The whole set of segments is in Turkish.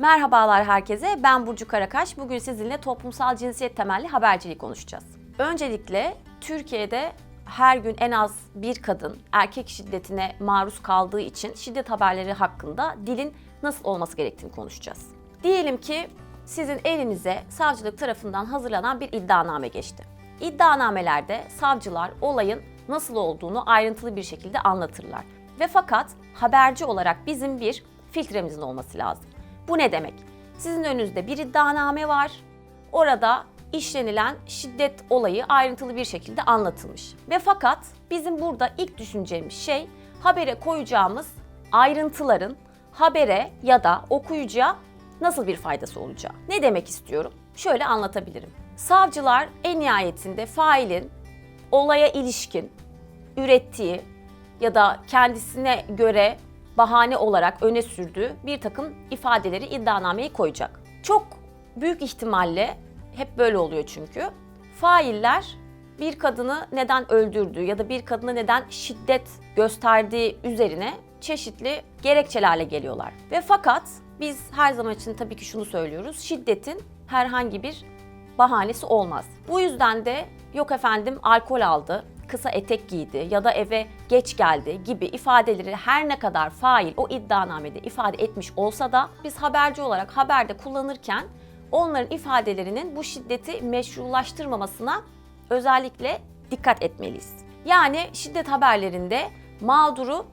Merhabalar herkese. Ben Burcu Karakaş. Bugün sizinle toplumsal cinsiyet temelli haberciliği konuşacağız. Öncelikle Türkiye'de her gün en az bir kadın erkek şiddetine maruz kaldığı için şiddet haberleri hakkında dilin nasıl olması gerektiğini konuşacağız. Diyelim ki sizin elinize savcılık tarafından hazırlanan bir iddianame geçti. İddianamelerde savcılar olayın nasıl olduğunu ayrıntılı bir şekilde anlatırlar. Ve fakat haberci olarak bizim bir filtremizin olması lazım. Bu ne demek? Sizin önünüzde bir iddianame var. Orada işlenilen şiddet olayı ayrıntılı bir şekilde anlatılmış. Ve fakat bizim burada ilk düşüneceğimiz şey habere koyacağımız ayrıntıların habere ya da okuyucuya nasıl bir faydası olacağı. Ne demek istiyorum? Şöyle anlatabilirim. Savcılar en nihayetinde failin olaya ilişkin ürettiği ya da kendisine göre bahane olarak öne sürdüğü bir takım ifadeleri iddianameyi koyacak. Çok büyük ihtimalle hep böyle oluyor çünkü. Failler bir kadını neden öldürdüğü ya da bir kadına neden şiddet gösterdiği üzerine çeşitli gerekçelerle geliyorlar. Ve fakat biz her zaman için tabii ki şunu söylüyoruz. Şiddetin herhangi bir bahanesi olmaz. Bu yüzden de yok efendim alkol aldı, kısa etek giydi ya da eve geç geldi gibi ifadeleri her ne kadar fail o iddianamede ifade etmiş olsa da biz haberci olarak haberde kullanırken onların ifadelerinin bu şiddeti meşrulaştırmamasına özellikle dikkat etmeliyiz. Yani şiddet haberlerinde mağduru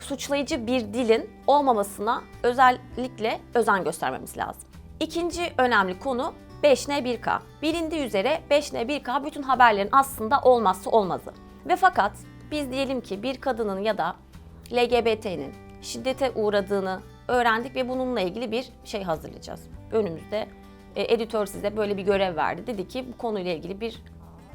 suçlayıcı bir dilin olmamasına özellikle özen göstermemiz lazım. İkinci önemli konu 5N1K. Bilindiği üzere 5N1K bütün haberlerin aslında olmazsa olmazı. Ve fakat biz diyelim ki bir kadının ya da LGBT'nin şiddete uğradığını öğrendik ve bununla ilgili bir şey hazırlayacağız. Önümüzde e, editör size böyle bir görev verdi. Dedi ki bu konuyla ilgili bir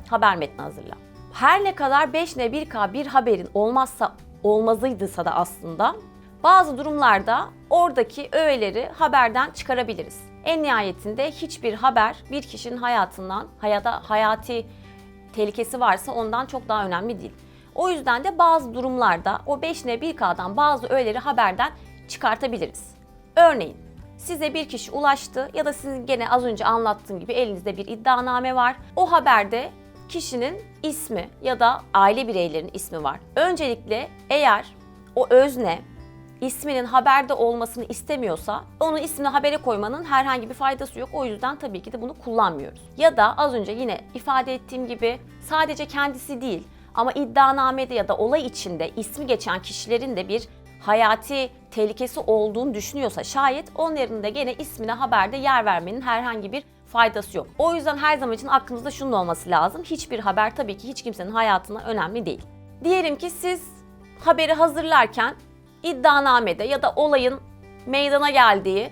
haber metni hazırla. Her ne kadar 5N1K bir haberin olmazsa olmazıydısa da aslında bazı durumlarda oradaki öğeleri haberden çıkarabiliriz. En nihayetinde hiçbir haber bir kişinin hayatından ya da hayati tehlikesi varsa ondan çok daha önemli değil. O yüzden de bazı durumlarda o 5N1K'dan bazı öğeleri haberden çıkartabiliriz. Örneğin size bir kişi ulaştı ya da sizin gene az önce anlattığım gibi elinizde bir iddianame var. O haberde kişinin ismi ya da aile bireylerinin ismi var. Öncelikle eğer o özne isminin haberde olmasını istemiyorsa onun ismini habere koymanın herhangi bir faydası yok. O yüzden tabii ki de bunu kullanmıyoruz. Ya da az önce yine ifade ettiğim gibi sadece kendisi değil ama iddianamede ya da olay içinde ismi geçen kişilerin de bir hayati tehlikesi olduğunu düşünüyorsa şayet onların da gene ismine haberde yer vermenin herhangi bir faydası yok. O yüzden her zaman için aklımızda şunun olması lazım. Hiçbir haber tabii ki hiç kimsenin hayatına önemli değil. Diyelim ki siz haberi hazırlarken iddianamede ya da olayın meydana geldiği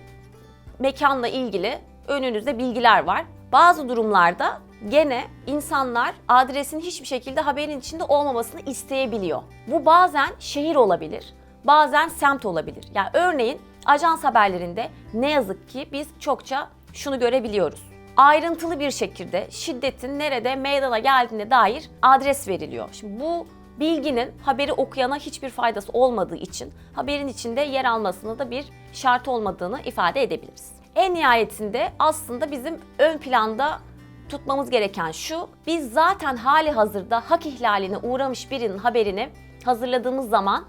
mekanla ilgili önünüzde bilgiler var. Bazı durumlarda gene insanlar adresin hiçbir şekilde haberin içinde olmamasını isteyebiliyor. Bu bazen şehir olabilir, bazen semt olabilir. Yani örneğin ajans haberlerinde ne yazık ki biz çokça şunu görebiliyoruz. Ayrıntılı bir şekilde şiddetin nerede meydana geldiğine dair adres veriliyor. Şimdi bu bilginin haberi okuyana hiçbir faydası olmadığı için haberin içinde yer almasını da bir şart olmadığını ifade edebiliriz. En nihayetinde aslında bizim ön planda tutmamız gereken şu, biz zaten hali hazırda hak ihlaline uğramış birinin haberini hazırladığımız zaman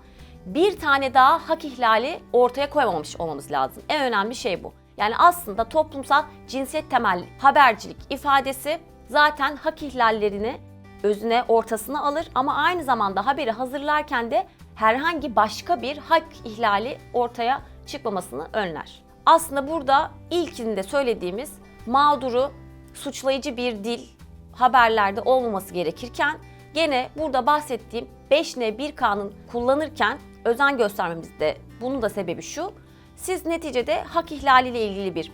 bir tane daha hak ihlali ortaya koymamış olmamız lazım. En önemli şey bu. Yani aslında toplumsal cinsiyet temelli habercilik ifadesi zaten hak ihlallerini özüne ortasına alır ama aynı zamanda haberi hazırlarken de herhangi başka bir hak ihlali ortaya çıkmamasını önler. Aslında burada ilkinde söylediğimiz mağduru suçlayıcı bir dil haberlerde olmaması gerekirken gene burada bahsettiğim 5N1K'nın kullanırken özen göstermemizde bunun da sebebi şu. Siz neticede hak ihlaliyle ilgili bir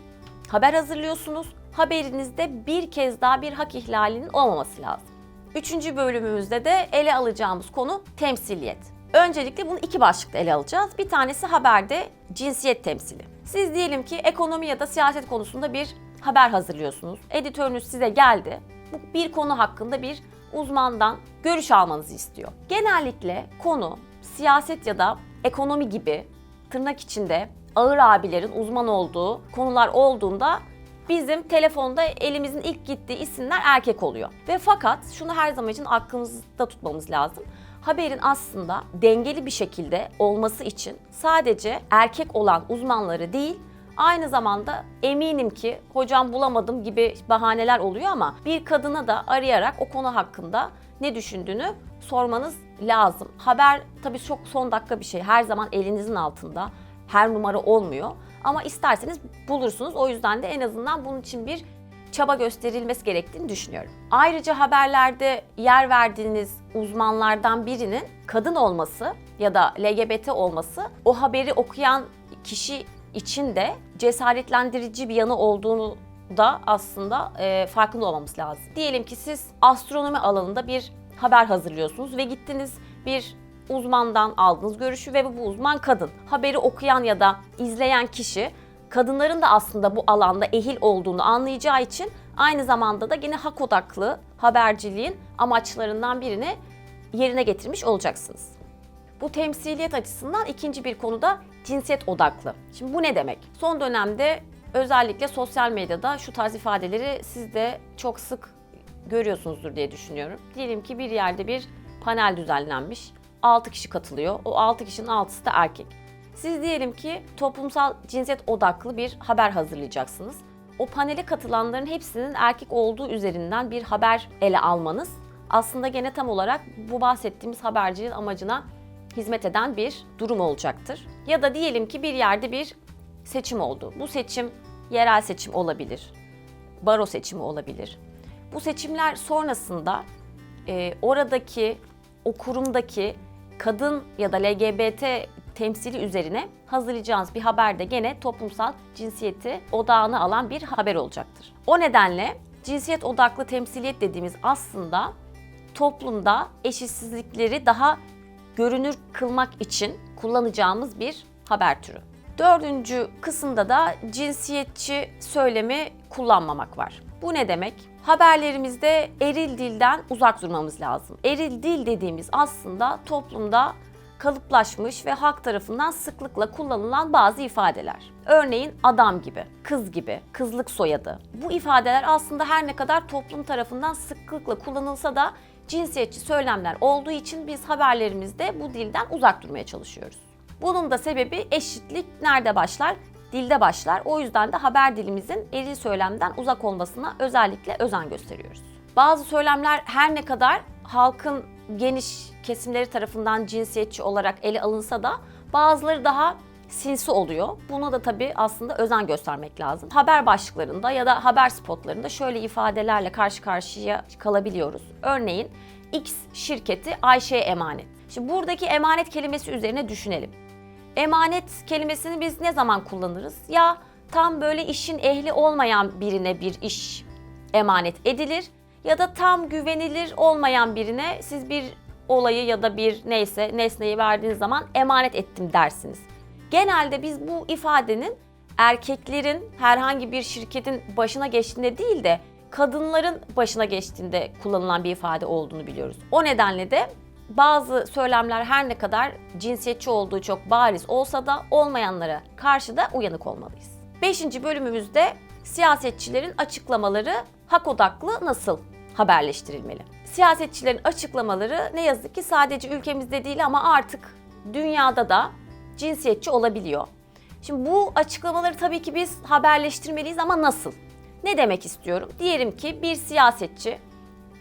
haber hazırlıyorsunuz. Haberinizde bir kez daha bir hak ihlalinin olmaması lazım. Üçüncü bölümümüzde de ele alacağımız konu temsiliyet. Öncelikle bunu iki başlıkta ele alacağız. Bir tanesi haberde cinsiyet temsili. Siz diyelim ki ekonomi ya da siyaset konusunda bir haber hazırlıyorsunuz. Editörünüz size geldi. Bu bir konu hakkında bir uzmandan görüş almanızı istiyor. Genellikle konu siyaset ya da ekonomi gibi tırnak içinde ağır abilerin uzman olduğu konular olduğunda bizim telefonda elimizin ilk gittiği isimler erkek oluyor. Ve fakat şunu her zaman için aklımızda tutmamız lazım. Haberin aslında dengeli bir şekilde olması için sadece erkek olan uzmanları değil, aynı zamanda eminim ki hocam bulamadım gibi bahaneler oluyor ama bir kadına da arayarak o konu hakkında ne düşündüğünü sormanız lazım. Haber tabii çok son dakika bir şey. Her zaman elinizin altında. Her numara olmuyor. Ama isterseniz bulursunuz. O yüzden de en azından bunun için bir çaba gösterilmesi gerektiğini düşünüyorum. Ayrıca haberlerde yer verdiğiniz uzmanlardan birinin kadın olması ya da LGBT olması o haberi okuyan kişi için de cesaretlendirici bir yanı olduğunu da aslında e, farkında olmamız lazım. Diyelim ki siz astronomi alanında bir haber hazırlıyorsunuz ve gittiniz bir uzmandan aldınız görüşü ve bu uzman kadın. Haberi okuyan ya da izleyen kişi kadınların da aslında bu alanda ehil olduğunu anlayacağı için aynı zamanda da yine hak odaklı haberciliğin amaçlarından birini yerine getirmiş olacaksınız. Bu temsiliyet açısından ikinci bir konu da cinsiyet odaklı. Şimdi bu ne demek? Son dönemde özellikle sosyal medyada şu tarz ifadeleri siz de çok sık görüyorsunuzdur diye düşünüyorum. Diyelim ki bir yerde bir panel düzenlenmiş. 6 kişi katılıyor. O 6 kişinin 6'sı da erkek. Siz diyelim ki toplumsal cinsiyet odaklı bir haber hazırlayacaksınız. O panele katılanların hepsinin erkek olduğu üzerinden bir haber ele almanız aslında gene tam olarak bu bahsettiğimiz haberciliğin amacına hizmet eden bir durum olacaktır. Ya da diyelim ki bir yerde bir seçim oldu. Bu seçim yerel seçim olabilir, baro seçimi olabilir. Bu seçimler sonrasında e, oradaki, o kurumdaki kadın ya da LGBT temsili üzerine hazırlayacağınız bir haber de gene toplumsal cinsiyeti odağına alan bir haber olacaktır. O nedenle cinsiyet odaklı temsiliyet dediğimiz aslında toplumda eşitsizlikleri daha görünür kılmak için kullanacağımız bir haber türü. Dördüncü kısımda da cinsiyetçi söylemi kullanmamak var. Bu ne demek? Haberlerimizde eril dilden uzak durmamız lazım. Eril dil dediğimiz aslında toplumda kalıplaşmış ve halk tarafından sıklıkla kullanılan bazı ifadeler. Örneğin adam gibi, kız gibi, kızlık soyadı. Bu ifadeler aslında her ne kadar toplum tarafından sıklıkla kullanılsa da cinsiyetçi söylemler olduğu için biz haberlerimizde bu dilden uzak durmaya çalışıyoruz. Bunun da sebebi eşitlik nerede başlar? Dilde başlar. O yüzden de haber dilimizin eril söylemden uzak olmasına özellikle özen gösteriyoruz. Bazı söylemler her ne kadar halkın geniş kesimleri tarafından cinsiyetçi olarak ele alınsa da bazıları daha sinsi oluyor. Buna da tabii aslında özen göstermek lazım. Haber başlıklarında ya da haber spotlarında şöyle ifadelerle karşı karşıya kalabiliyoruz. Örneğin X şirketi Ayşe'ye emanet. Şimdi buradaki emanet kelimesi üzerine düşünelim. Emanet kelimesini biz ne zaman kullanırız? Ya tam böyle işin ehli olmayan birine bir iş emanet edilir ya da tam güvenilir olmayan birine siz bir olayı ya da bir neyse nesneyi verdiğiniz zaman emanet ettim dersiniz. Genelde biz bu ifadenin erkeklerin herhangi bir şirketin başına geçtiğinde değil de kadınların başına geçtiğinde kullanılan bir ifade olduğunu biliyoruz. O nedenle de bazı söylemler her ne kadar cinsiyetçi olduğu çok bariz olsa da olmayanlara karşı da uyanık olmalıyız. Beşinci bölümümüzde siyasetçilerin açıklamaları hak odaklı nasıl haberleştirilmeli? Siyasetçilerin açıklamaları ne yazık ki sadece ülkemizde değil ama artık dünyada da cinsiyetçi olabiliyor. Şimdi bu açıklamaları tabii ki biz haberleştirmeliyiz ama nasıl? Ne demek istiyorum? Diyelim ki bir siyasetçi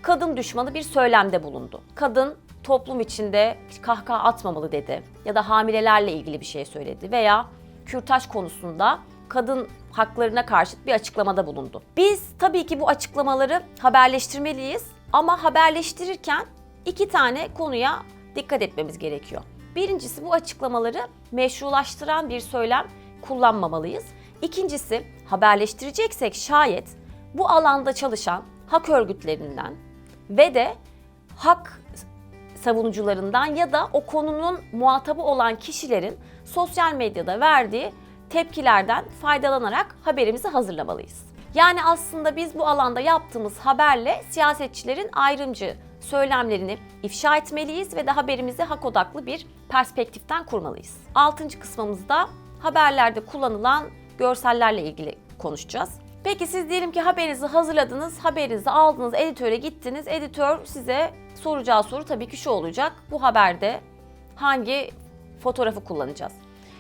kadın düşmanı bir söylemde bulundu. Kadın toplum içinde kahkaha atmamalı dedi ya da hamilelerle ilgili bir şey söyledi veya kürtaj konusunda kadın haklarına karşıt bir açıklamada bulundu. Biz tabii ki bu açıklamaları haberleştirmeliyiz ama haberleştirirken iki tane konuya dikkat etmemiz gerekiyor. Birincisi bu açıklamaları meşrulaştıran bir söylem kullanmamalıyız. İkincisi haberleştireceksek şayet bu alanda çalışan hak örgütlerinden ve de hak savunucularından ya da o konunun muhatabı olan kişilerin sosyal medyada verdiği tepkilerden faydalanarak haberimizi hazırlamalıyız. Yani aslında biz bu alanda yaptığımız haberle siyasetçilerin ayrımcı söylemlerini ifşa etmeliyiz ve de haberimizi hak odaklı bir perspektiften kurmalıyız. Altıncı kısmımızda haberlerde kullanılan görsellerle ilgili konuşacağız. Peki siz diyelim ki haberinizi hazırladınız, haberinizi aldınız, editöre gittiniz. Editör size soracağı soru tabii ki şu olacak. Bu haberde hangi fotoğrafı kullanacağız?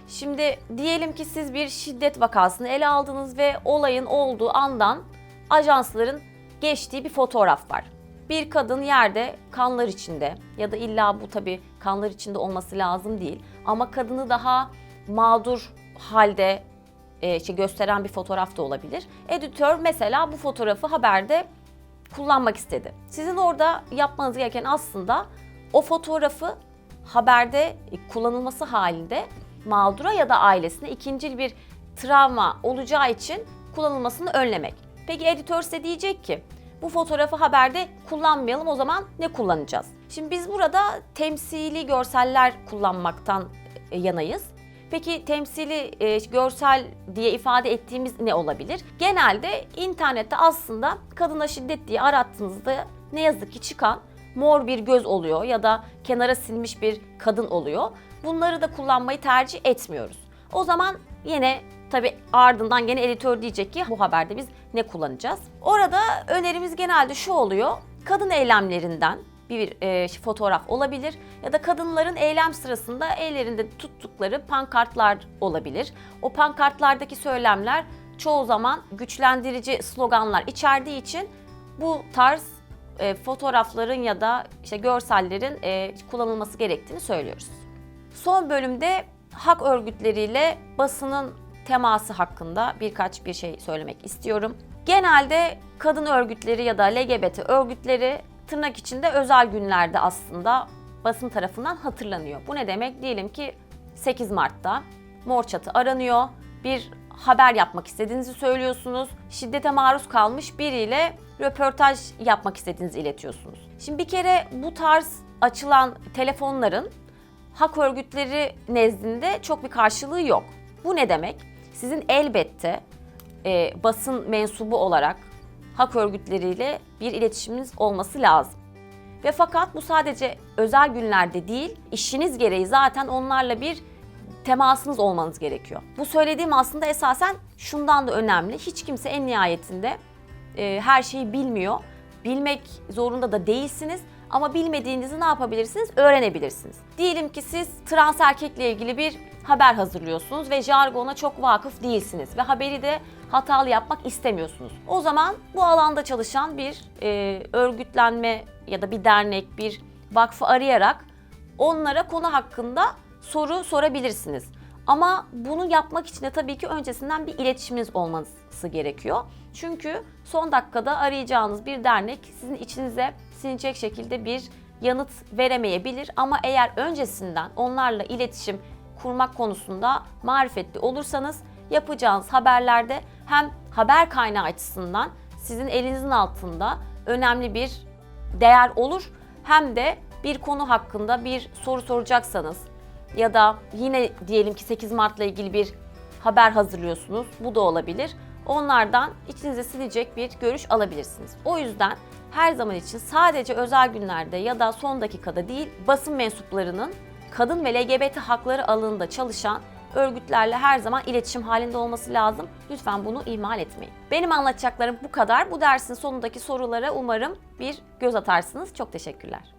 Şimdi diyelim ki siz bir şiddet vakasını ele aldınız ve olayın olduğu andan ajansların geçtiği bir fotoğraf var. Bir kadın yerde kanlar içinde ya da illa bu tabii kanlar içinde olması lazım değil ama kadını daha mağdur halde e, gösteren bir fotoğraf da olabilir. Editör mesela bu fotoğrafı haberde kullanmak istedi. Sizin orada yapmanız gereken aslında o fotoğrafı haberde kullanılması halinde mağdura ya da ailesine ikincil bir travma olacağı için kullanılmasını önlemek. Peki editör size diyecek ki bu fotoğrafı haberde kullanmayalım o zaman ne kullanacağız? Şimdi biz burada temsili görseller kullanmaktan e, yanayız. Peki temsili e, görsel diye ifade ettiğimiz ne olabilir? Genelde internette aslında kadına şiddet diye arattığınızda ne yazık ki çıkan mor bir göz oluyor ya da kenara silmiş bir kadın oluyor. Bunları da kullanmayı tercih etmiyoruz. O zaman yine tabi ardından gene editör diyecek ki bu haberde biz ne kullanacağız? Orada önerimiz genelde şu oluyor. Kadın eylemlerinden bir e, fotoğraf olabilir ya da kadınların eylem sırasında ellerinde tuttukları pankartlar olabilir. O pankartlardaki söylemler çoğu zaman güçlendirici sloganlar içerdiği için bu tarz e, fotoğrafların ya da işte görsellerin e, kullanılması gerektiğini söylüyoruz. Son bölümde hak örgütleriyle basının teması hakkında birkaç bir şey söylemek istiyorum. Genelde kadın örgütleri ya da LGBT örgütleri tırnak içinde özel günlerde aslında basın tarafından hatırlanıyor. Bu ne demek? Diyelim ki 8 Mart'ta Mor Çatı aranıyor. Bir haber yapmak istediğinizi söylüyorsunuz. Şiddete maruz kalmış biriyle röportaj yapmak istediğinizi iletiyorsunuz. Şimdi bir kere bu tarz açılan telefonların hak örgütleri nezdinde çok bir karşılığı yok. Bu ne demek? Sizin elbette e, basın mensubu olarak hak örgütleriyle bir iletişiminiz olması lazım. Ve fakat bu sadece özel günlerde değil, işiniz gereği zaten onlarla bir temasınız olmanız gerekiyor. Bu söylediğim aslında esasen şundan da önemli. Hiç kimse en nihayetinde e, her şeyi bilmiyor. Bilmek zorunda da değilsiniz. Ama bilmediğinizi ne yapabilirsiniz? Öğrenebilirsiniz. Diyelim ki siz trans erkekle ilgili bir haber hazırlıyorsunuz ve jargona çok vakıf değilsiniz ve haberi de hatalı yapmak istemiyorsunuz. O zaman bu alanda çalışan bir e, örgütlenme ya da bir dernek, bir vakfı arayarak onlara konu hakkında soru sorabilirsiniz. Ama bunu yapmak için de tabii ki öncesinden bir iletişiminiz olması gerekiyor. Çünkü son dakikada arayacağınız bir dernek sizin içinize sinecek şekilde bir yanıt veremeyebilir. Ama eğer öncesinden onlarla iletişim kurmak konusunda marifetli olursanız yapacağınız haberlerde hem haber kaynağı açısından sizin elinizin altında önemli bir değer olur hem de bir konu hakkında bir soru soracaksanız ya da yine diyelim ki 8 Mart'la ilgili bir haber hazırlıyorsunuz. Bu da olabilir. Onlardan içinize silecek bir görüş alabilirsiniz. O yüzden her zaman için sadece özel günlerde ya da son dakikada değil basın mensuplarının kadın ve LGBT hakları alanında çalışan örgütlerle her zaman iletişim halinde olması lazım. Lütfen bunu ihmal etmeyin. Benim anlatacaklarım bu kadar. Bu dersin sonundaki sorulara umarım bir göz atarsınız. Çok teşekkürler.